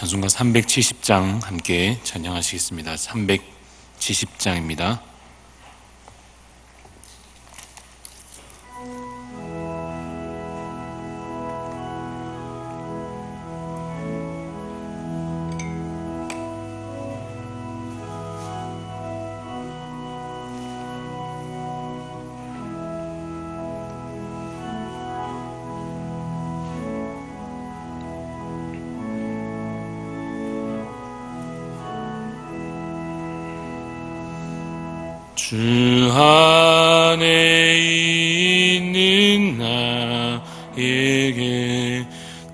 찬송가 370장 함께 찬양하시겠습니다. 370장입니다. 안에 있는 나에게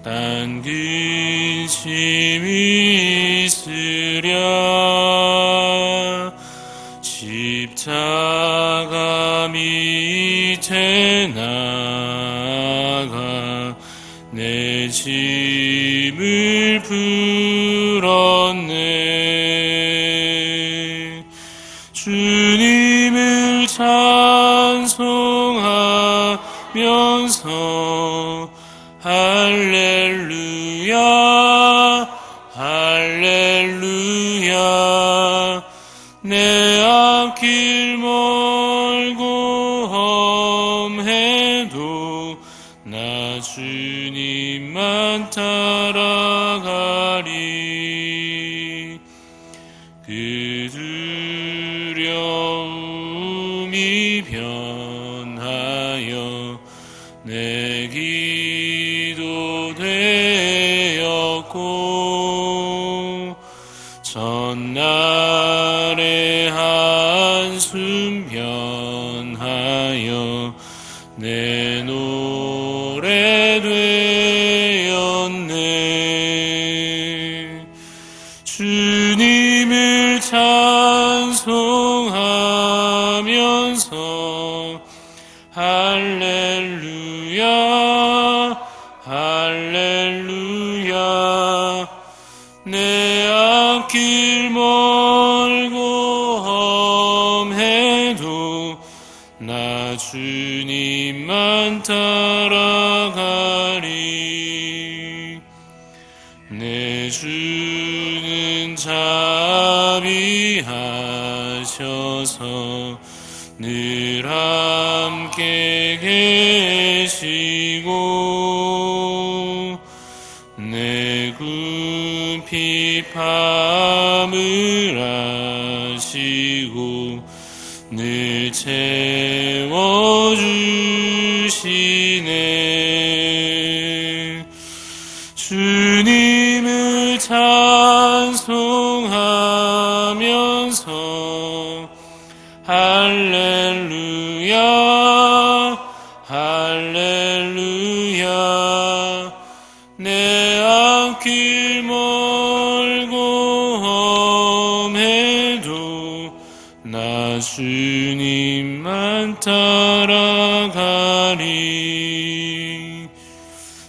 딴 근심이 있으랴. 십자가 밑에 나가 내 짐을 풀 할렐루야. 내 앞길 멀 내 노래 되 자비하셔서 늘 함께 계시 할렐루야. 내 앞길 멀고 험해도 나 주님만 따라가리.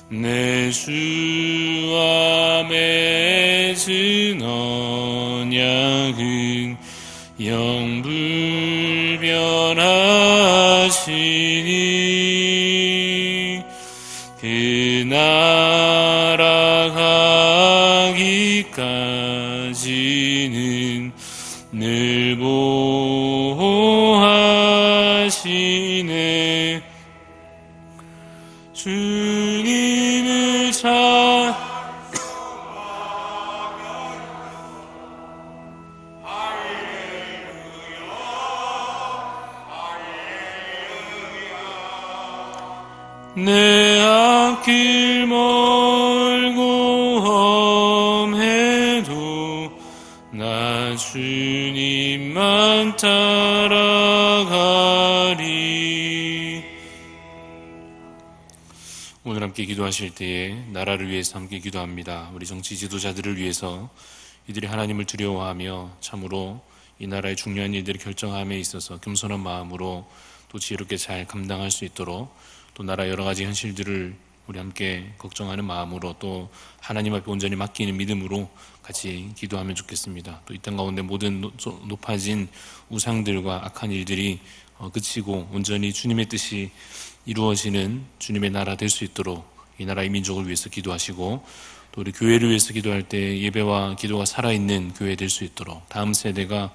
내 주와 맺은 언약은 영불변하시 가기까지는 늘 보호하시 기도하실 때에 나라를 위해서 함께 기도합니다. 우리 정치 지도자들을 위해서 이들이 하나님을 두려워하며 참으로 이 나라의 중요한 일들을 결정함에 있어서 겸손한 마음으로 또 지혜롭게 잘 감당할 수 있도록 또 나라 여러 가지 현실들을 우리 함께 걱정하는 마음으로 또 하나님 앞에 온전히 맡기는 믿음으로 같이 기도하면 좋겠습니다. 또 이 땅 가운데 모든 노- 높아진 우상들과 악한 일들이 어, 그치고 온전히 주님의 뜻이 이루어지는 주님의 나라 될 수 있도록 이 나라의 민족을 위해서 기도하시고 또 우리 교회를 위해서 기도할 때 예배와 기도가 살아있는 교회 될 수 있도록 다음 세대가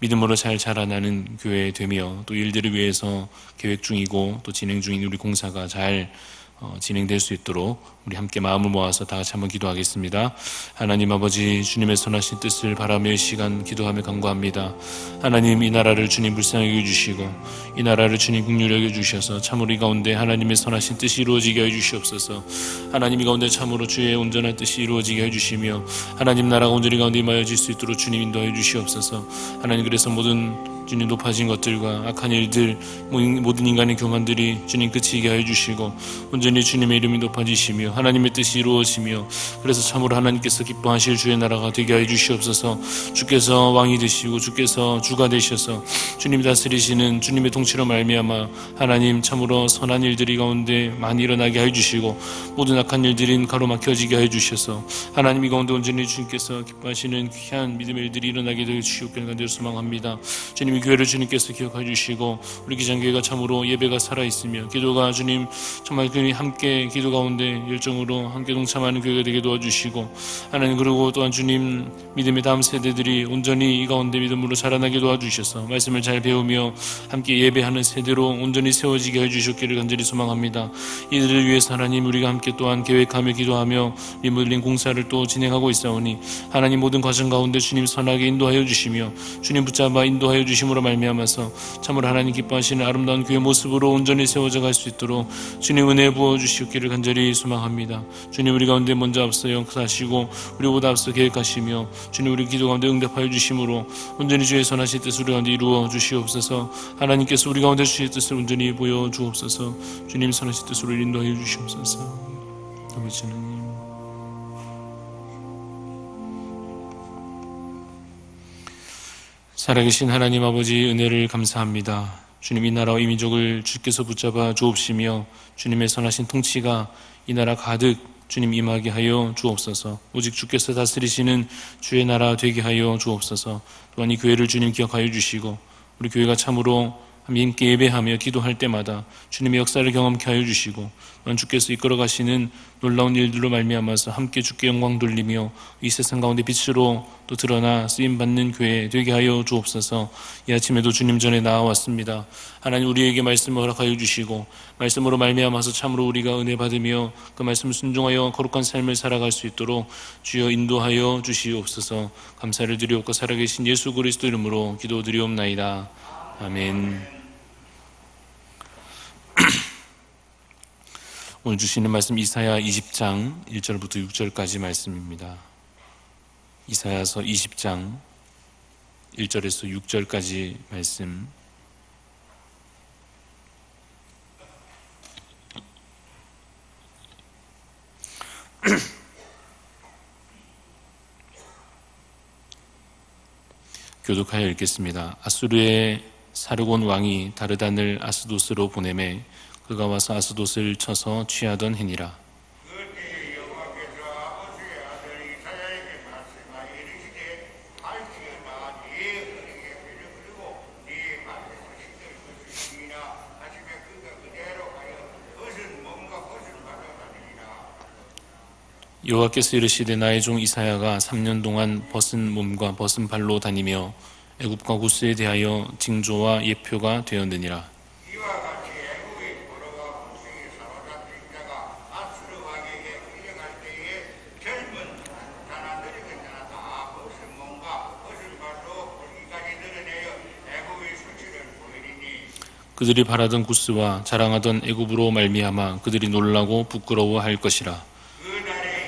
믿음으로 잘 자라나는 교회 되며 또 일들을 위해서 계획 중이고 또 진행 중인 우리 공사가 잘 어, 진행될 수 있도록 우리 함께 마음을 모아서 다 같이 한번 기도하겠습니다. 하나님 아버지 주님의 선하신 뜻을 바라며 이 시간 기도하며 간구합니다. 하나님 이 나라를 주님 불쌍히 여겨주시고 이 나라를 주님 국률 여겨주셔서 참으로 이 가운데 하나님의 선하신 뜻이 이루어지게 해주시옵소서 하나님 이 가운데 참으로 주의 온전한 뜻이 이루어지게 해주시며 하나님 나라가 온전히 가운데 임하여 질 수 있도록 주님 인도해 주시옵소서 하나님 그래서 모든 주님 높아진 것들과 악한 일들 모든 인간의 교만들이 주님 끝이게 하여 주시고 온전히 주님의 이름이 높아지시며 하나님의 뜻이 이루어지며 그래서 참으로 하나님께서 기뻐하실 주의 나라가 되게 하여 주시옵소서. 주께서 왕이 되시고 주께서 주가 되셔서 주님 다스리시는 주님의 통치로 말미암아 하나님 참으로 선한 일들이 가운데 많이 일어나게 하여 주시고 모든 악한 일들인 가로막혀지게 하여 주셔서 하나님 이 가운데 온전히 주님께서 기뻐하시는 귀한 믿음의 일들이 일어나게 되어 주시옵길 간절히 소망합니다. 주님 이 교회를 주님께서 기억해 주시고 우리 기장교회가 참으로 예배가 살아 있으며 기도가 주님 정말 그 함께 기도 가운데 열정으로 함께 동참하는 교회가 되게 도와주시고 하나님 그리고 또한 주님 믿음의 다음 세대들이 온전히 이 가운데 믿음으로 자라나게 도와주셔서 말씀을 잘 배우며 함께 예배하는 세대로 온전히 세워지게 해주셨기를 간절히 소망합니다. 이들을 위해서 하나님 우리가 함께 또한 계획하며 기도하며 리모델링 공사를 또 진행하고 있사오니 하나님 모든 과정 가운데 주님 선하게 인도하여 주시며 주님 붙잡아 인도하여 주 심으로 말미암아서 참으로 하나님 기뻐하시는 아름다운 교회 모습으로 온전히 세워져 갈 수 있도록 주님 은혜 부어 주시옵기를 간절히 소망합니다. 주님 우리 가운데 먼저 앞서 영사하시고 우리보다 앞서 계획하시며 주님 우리 기도 가운데 응답하여 주심으로 온전히 주의 선하신 뜻을 우리 가운데 이루어 주시옵소서. 하나님께서 우리 가운데 주의 뜻을 온전히 보여 주옵소서. 주님 선하신 뜻으로 인도하여 주시옵소서. 아버지 하나님 살아계신 하나님 아버지 은혜를 감사합니다. 주님 이 나라와 이 민족을 주께서 붙잡아 주옵시며 주님의 선하신 통치가 이 나라 가득 주님 임하게 하여 주옵소서. 오직 주께서 다스리시는 주의 나라 되게 하여 주옵소서. 또한 이 교회를 주님 기억하여 주시고 우리 교회가 참으로 함께 예배하며 기도할 때마다 주님의 역사를 경험케 하여 주시고 또한 주께서 이끌어 가시는 놀라운 일들로 말미암아서 함께 주께 영광 돌리며 이 세상 가운데 빛으로 또 드러나 쓰임 받는 교회 되게 하여 주옵소서. 이 아침에도 주님 전에 나와왔습니다. 하나님 우리에게 말씀을 허락하여 주시고 말씀으로 말미암아서 참으로 우리가 은혜 받으며 그 말씀을 순종하여 거룩한 삶을 살아갈 수 있도록 주여 인도하여 주시옵소서. 감사를 드리옵고 살아계신 예수 그리스도 이름으로 기도드리옵나이다. 아멘. 오늘 주시는 말씀 이사야 20장 1절부터 6절까지 말씀입니다. 이사야서 20장 1절에서 6절까지 말씀. 교독하여 읽겠습니다. 아수르의 사르곤 왕이 다르단을 아스도스로 보내매 그가 와서 아스돗을 쳐서 취하던 해니라. 여호와께서 이르시되 나의 종 이사야가 3년 동안 벗은 몸과 벗은 발로 다니며 애굽과 구스에 대하여 징조와 예표가 되었느니라. 이와 같이 애국의 포로와 국생이 사로잡힌 자가 아수르 왕에게 끌려갈 때에 젊은 자나 늙은 자나 다 벗은 몸과 벗은 발로 볼기까지 드러내어 애국의 수치를 보이리니 그들이 바라던 구스와 자랑하던 애굽으로 말미암아 그들이 놀라고 부끄러워할 것이라.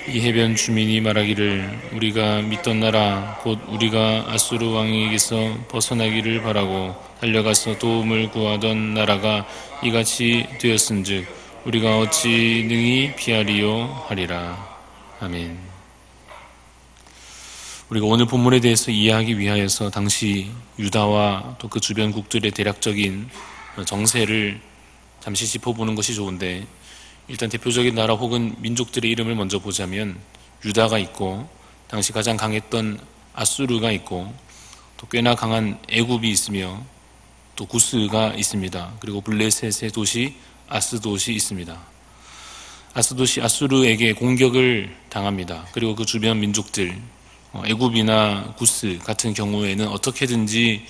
이 해변 주민이 말하기를 우리가 믿던 나라 곧 우리가 아수르 왕에게서 벗어나기를 바라고 달려가서 도움을 구하던 나라가 이같이 되었은즉 우리가 어찌 능히 피하리요 하리라 아멘. 우리가 오늘 본문에 대해서 이해하기 위하여서 당시 유다와 또 그 주변국들의 대략적인 정세를 잠시 짚어보는 것이 좋은데 일단 대표적인 나라 혹은 민족들의 이름을 먼저 보자면 유다가 있고 당시 가장 강했던 아수르가 있고 또 꽤나 강한 애굽이 있으며 또 구스가 있습니다. 그리고 블레셋의 도시 아스돗이 있습니다. 아스도시 아수르에게 공격을 당합니다. 그리고 그 주변 민족들 어, 애굽이나 구스 같은 경우에는 어떻게든지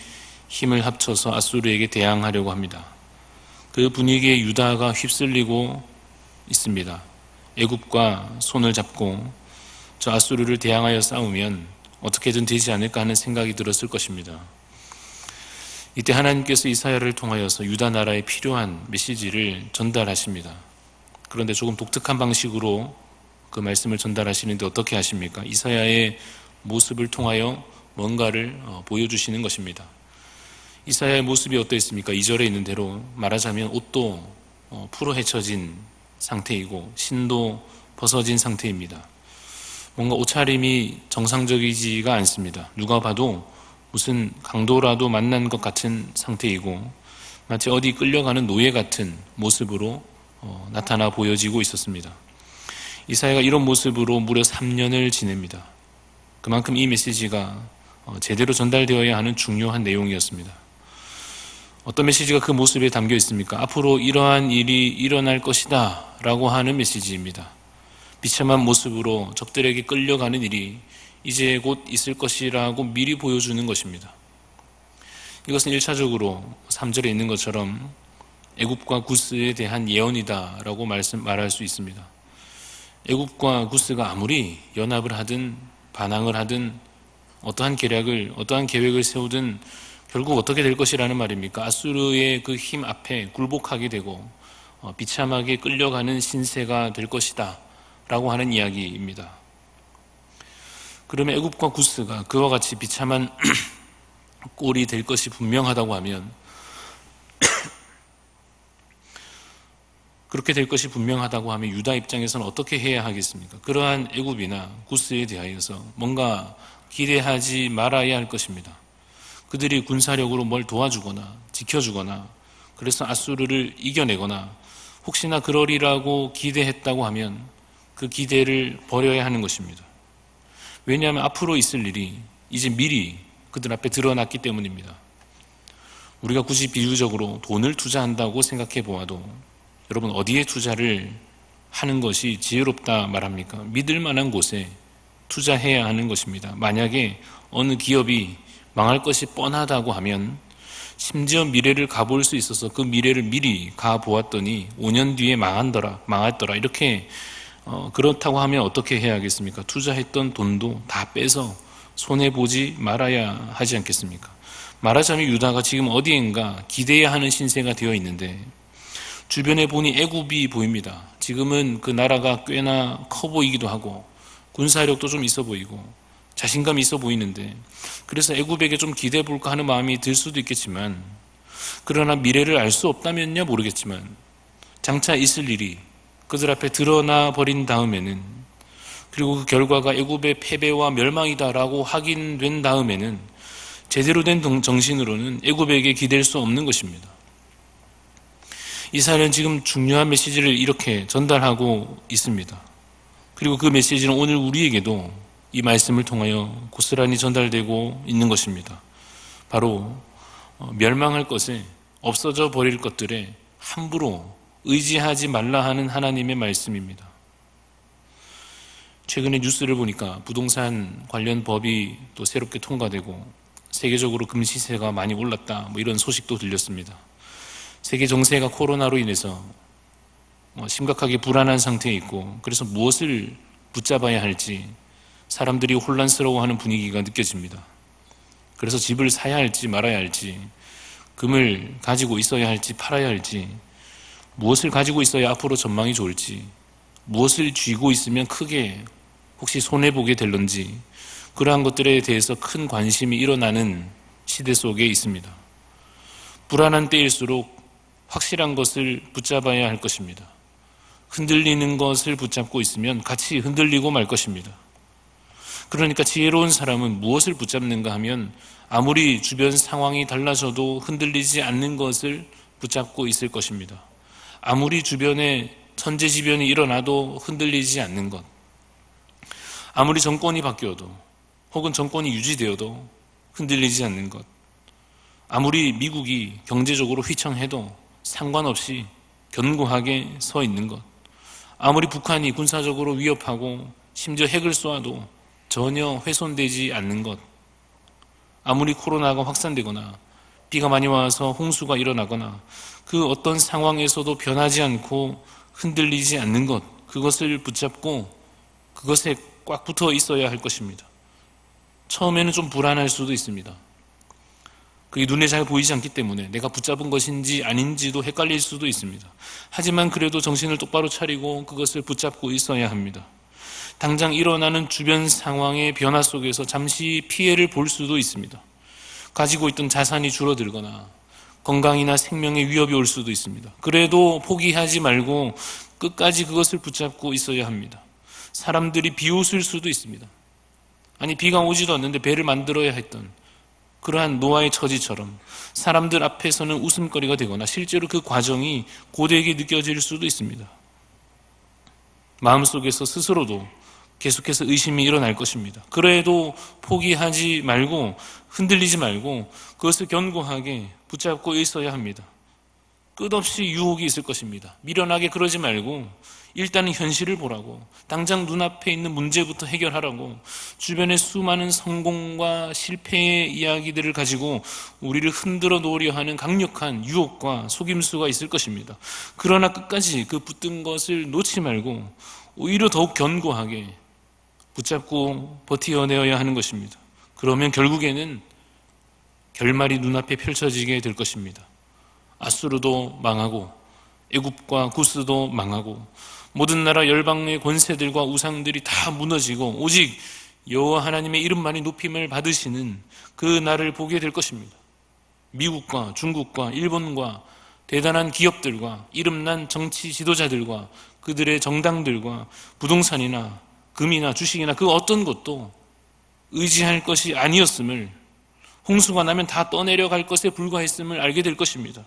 힘을 합쳐서 아수르에게 대항하려고 합니다. 그 분위기에 유다가 휩쓸리고 있습니다. 애굽과 손을 잡고 저 아수르를 대항하여 싸우면 어떻게든 되지 않을까 하는 생각이 들었을 것입니다. 이때 하나님께서 이사야를 통하여서 유다 나라에 필요한 메시지를 전달하십니다. 그런데 조금 독특한 방식으로 그 말씀을 전달하시는데 어떻게 하십니까? 이사야의 모습을 통하여 뭔가를 어, 보여주시는 것입니다. 이사야의 모습이 어떠했습니까? 2절에 있는 대로 말하자면 옷도 어, 풀어 헤쳐진 상태이고 신도 벗어진 상태입니다. 뭔가 옷차림이 정상적이지가 않습니다. 누가 봐도 무슨 강도라도 만난 것 같은 상태이고 마치 어디 끌려가는 노예 같은 모습으로 어, 나타나 보여지고 있었습니다. 이사야가 이런 모습으로 무려 3년을 지냅니다. 그만큼 이 메시지가 어, 제대로 전달되어야 하는 중요한 내용이었습니다. 어떤 메시지가 그 모습에 담겨 있습니까? 앞으로 이러한 일이 일어날 것이다 라고 하는 메시지입니다. 비참한 모습으로 적들에게 끌려가는 일이 이제 곧 있을 것이라고 미리 보여주는 것입니다. 이것은 1차적으로 3절에 있는 것처럼 애굽과 구스에 대한 예언이다라고 말씀 말할 수 있습니다. 애굽과 구스가 아무리 연합을 하든 반항을 하든 어떠한 계략을 어떠한 계획을 세우든 결국 어떻게 될 것이라는 말입니까? 아수르의 그 힘 앞에 굴복하게 되고 어, 비참하게 끌려가는 신세가 될 것이다 라고 하는 이야기입니다. 그러면 애굽과 구스가 그와 같이 비참한 꼴이 될 것이 분명하다고 하면 그렇게 될 것이 분명하다고 하면 유다 입장에서는 어떻게 해야 하겠습니까? 그러한 애굽이나 구스에 대하여서 뭔가 기대하지 말아야 할 것입니다. 그들이 군사력으로 뭘 도와주거나 지켜주거나 그래서 아수르를 이겨내거나 혹시나 그러리라고 기대했다고 하면 그 기대를 버려야 하는 것입니다. 왜냐하면 앞으로 있을 일이 이제 미리 그들 앞에 드러났기 때문입니다. 우리가 굳이 비유적으로 돈을 투자한다고 생각해 보아도 여러분 어디에 투자를 하는 것이 지혜롭다 말합니까? 믿을 만한 곳에 투자해야 하는 것입니다. 만약에 어느 기업이 망할 것이 뻔하다고 하면 심지어 미래를 가볼 수 있어서 그 미래를 미리 가 보았더니 5년 뒤에 망한더라, 망했더라 이렇게 어, 그렇다고 하면 어떻게 해야 하겠습니까? 투자했던 돈도 다 빼서 손해 보지 말아야 하지 않겠습니까? 말하자면 유다가 지금 어디엔가 기대해야 하는 신세가 되어 있는데 주변에 보니 애굽이 보입니다. 지금은 그 나라가 꽤나 커 보이기도 하고 군사력도 좀 있어 보이고 자신감이 있어 보이는데 그래서 애굽에게 좀 기대해 볼까 하는 마음이 들 수도 있겠지만 그러나 미래를 알 수 없다면야 모르겠지만 장차 있을 일이 그들 앞에 드러나 버린 다음에는 그리고 그 결과가 애굽의 패배와 멸망이다라고 확인된 다음에는 제대로 된 정신으로는 애굽에게 기댈 수 없는 것입니다. 이사야는 지금 중요한 메시지를 이렇게 전달하고 있습니다. 그리고 그 메시지는 오늘 우리에게도 이 말씀을 통하여 고스란히 전달되고 있는 것입니다. 바로 어, 멸망할 것에 없어져 버릴 것들에 함부로 의지하지 말라 하는 하나님의 말씀입니다. 최근에 뉴스를 보니까 부동산 관련 법이 또 새롭게 통과되고 세계적으로 금시세가 많이 올랐다 뭐 이런 소식도 들렸습니다. 세계 정세가 코로나로 인해서 뭐 심각하게 불안한 상태에 있고 그래서 무엇을 붙잡아야 할지 사람들이 혼란스러워하는 분위기가 느껴집니다. 그래서 집을 사야 할지 말아야 할지 금을 가지고 있어야 할지 팔아야 할지 무엇을 가지고 있어야 앞으로 전망이 좋을지 무엇을 쥐고 있으면 크게 혹시 손해보게 될런지 그러한 것들에 대해서 큰 관심이 일어나는 시대 속에 있습니다. 불안한 때일수록 확실한 것을 붙잡아야 할 것입니다. 흔들리는 것을 붙잡고 있으면 같이 흔들리고 말 것입니다. 그러니까 지혜로운 사람은 무엇을 붙잡는가 하면 아무리 주변 상황이 달라져도 흔들리지 않는 것을 붙잡고 있을 것입니다. 아무리 주변에 천재지변이 일어나도 흔들리지 않는 것. 아무리 정권이 바뀌어도 혹은 정권이 유지되어도 흔들리지 않는 것. 아무리 미국이 경제적으로 휘청해도 상관없이 견고하게 서 있는 것. 아무리 북한이 군사적으로 위협하고 심지어 핵을 쏘아도 전혀 훼손되지 않는 것. 아무리 코로나가 확산되거나 비가 많이 와서 홍수가 일어나거나 그 어떤 상황에서도 변하지 않고 흔들리지 않는 것. 그것을 붙잡고 그것에 꽉 붙어 있어야 할 것입니다. 처음에는 좀 불안할 수도 있습니다. 그게 눈에 잘 보이지 않기 때문에 내가 붙잡은 것인지 아닌지도 헷갈릴 수도 있습니다. 하지만 그래도 정신을 똑바로 차리고 그것을 붙잡고 있어야 합니다. 당장 일어나는 주변 상황의 변화 속에서 잠시 피해를 볼 수도 있습니다. 가지고 있던 자산이 줄어들거나 건강이나 생명에 위협이 올 수도 있습니다. 그래도 포기하지 말고 끝까지 그것을 붙잡고 있어야 합니다. 사람들이 비웃을 수도 있습니다. 아니, 비가 오지도 않는데 배를 만들어야 했던 그러한 노아의 처지처럼 사람들 앞에서는 웃음거리가 되거나 실제로 그 과정이 고되게 느껴질 수도 있습니다. 마음속에서 스스로도 계속해서 의심이 일어날 것입니다. 그래도 포기하지 말고 흔들리지 말고 그것을 견고하게 붙잡고 있어야 합니다. 끝없이 유혹이 있을 것입니다. 미련하게 그러지 말고 일단은 현실을 보라고 당장 눈앞에 있는 문제부터 해결하라고 주변의 수많은 성공과 실패의 이야기들을 가지고 우리를 흔들어 놓으려 하는 강력한 유혹과 속임수가 있을 것입니다. 그러나 끝까지 그 붙든 것을 놓지 말고 오히려 더욱 견고하게 붙잡고 버티어내어야 하는 것입니다. 그러면 결국에는 결말이 눈앞에 펼쳐지게 될 것입니다. 아수르도 망하고 애굽과 구스도 망하고 모든 나라 열방의 권세들과 우상들이 다 무너지고 오직 여호와 하나님의 이름만이 높임을 받으시는 그 날을 보게 될 것입니다. 미국과 중국과 일본과 대단한 기업들과 이름난 정치 지도자들과 그들의 정당들과 부동산이나 금이나 주식이나 그 어떤 것도 의지할 것이 아니었음을 홍수가 나면 다 떠내려갈 것에 불과했음을 알게 될 것입니다.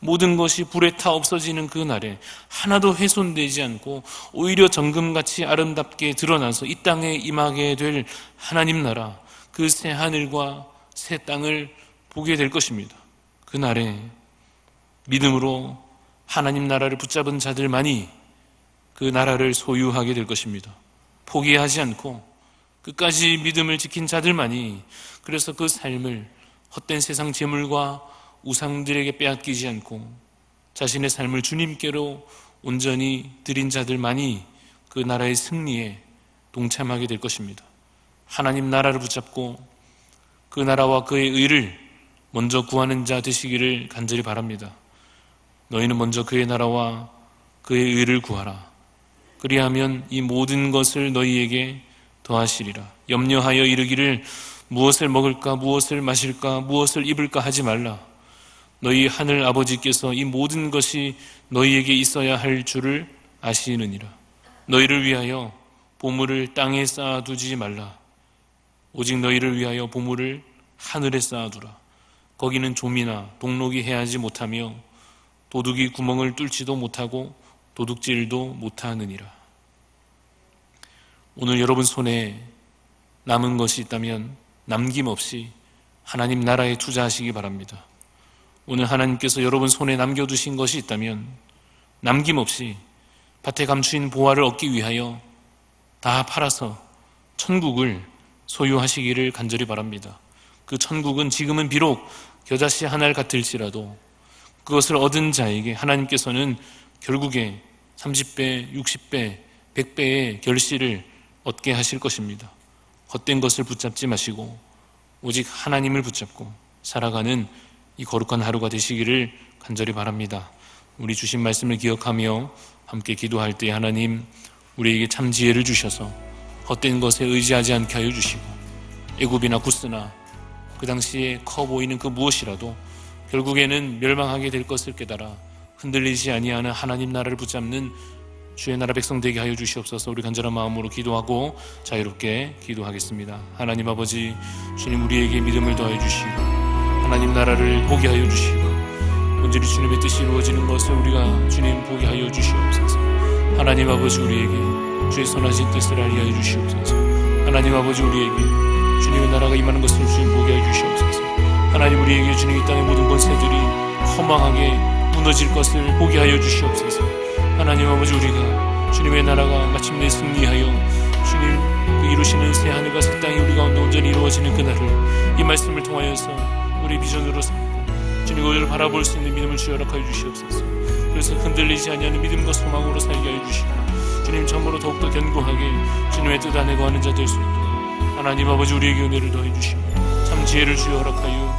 모든 것이 불에 타 없어지는 그 날에 하나도 훼손되지 않고 오히려 정금같이 아름답게 드러나서 이 땅에 임하게 될 하나님 나라, 그 새 하늘과 새 땅을 보게 될 것입니다. 그 날에 믿음으로 하나님 나라를 붙잡은 자들만이 그 나라를 소유하게 될 것입니다. 포기하지 않고 끝까지 믿음을 지킨 자들만이 그래서 그 삶을 헛된 세상 재물과 우상들에게 빼앗기지 않고 자신의 삶을 주님께로 온전히 드린 자들만이 그 나라의 승리에 동참하게 될 것입니다. 하나님 나라를 붙잡고 그 나라와 그의 의를 먼저 구하는 자 되시기를 간절히 바랍니다. 너희는 먼저 그의 나라와 그의 의를 구하라. 그리하면 이 모든 것을 너희에게 더하시리라. 염려하여 이르기를 무엇을 먹을까, 무엇을 마실까, 무엇을 입을까 하지 말라. 너희 하늘 아버지께서 이 모든 것이 너희에게 있어야 할 줄을 아시느니라. 너희를 위하여 보물을 땅에 쌓아두지 말라. 오직 너희를 위하여 보물을 하늘에 쌓아두라. 거기는 좀이나 동록이 해하지 못하며 도둑이 구멍을 뚫지도 못하고 도둑질도 못하느니라. 오늘 여러분 손에 남은 것이 있다면 남김없이 하나님 나라에 투자하시기 바랍니다. 오늘 하나님께서 여러분 손에 남겨두신 것이 있다면 남김없이 밭에 감추인 보화를 얻기 위하여 다 팔아서 천국을 소유하시기를 간절히 바랍니다. 그 천국은 지금은 비록 겨자씨 한알 같을지라도 그것을 얻은 자에게 하나님께서는 결국에 30배, 60배, 100배의 결실을 얻게 하실 것입니다. 헛된 것을 붙잡지 마시고 오직 하나님을 붙잡고 살아가는 이 거룩한 하루가 되시기를 간절히 바랍니다. 우리 주신 말씀을 기억하며 함께 기도할 때 하나님 우리에게 참 지혜를 주셔서 헛된 것에 의지하지 않게 하여 주시고 애굽이나 구스나 그 당시에 커 보이는 그 무엇이라도 결국에는 멸망하게 될 것을 깨달아 흔들리지 아니하는 하나님 나라를 붙잡는 주의 나라 백성 되게 하여 주시옵소서. 우리 간절한 마음으로 기도하고 자유롭게 기도하겠습니다. 하나님 아버지 주님 우리에게 믿음을 더해 주시고 하나님 나라를 보게 하여 주시고 온전히 주님의 뜻이 이루어지는 것을 우리가 주님 보게 하여 주시옵소서. 하나님 아버지 우리에게 주의 선하신 뜻을 알게 하여 주시옵소서. 하나님 아버지 우리에게 주님의 나라가 임하는 것을 주님 보게 하여 주시옵소서. 하나님 우리에게 주님 이 땅의 모든 권세들이 허망하게 무너질 것을 보게 하여 주시옵소서 하나님 아버지 우리가 주님의 나라가 마침내 승리하여 주님 그 이루시는 새 하늘과 새 땅이 우리 가운데 온전히 이루어지는 그날을 이 말씀을 통하여서 우리 비전으로 삼고 주님 그를 바라볼 수 있는 믿음을 주여 허락하여 주시옵소서. 그래서 흔들리지 아니하는 믿음과 소망으로 살게 하여 주시고 주님 참으로 더욱더 견고하게 주님의 뜻 안에 거하는 자 될 수 있도록 하나님 아버지 우리에게 은혜를 더해 주시고 참 지혜를 주여 허락하여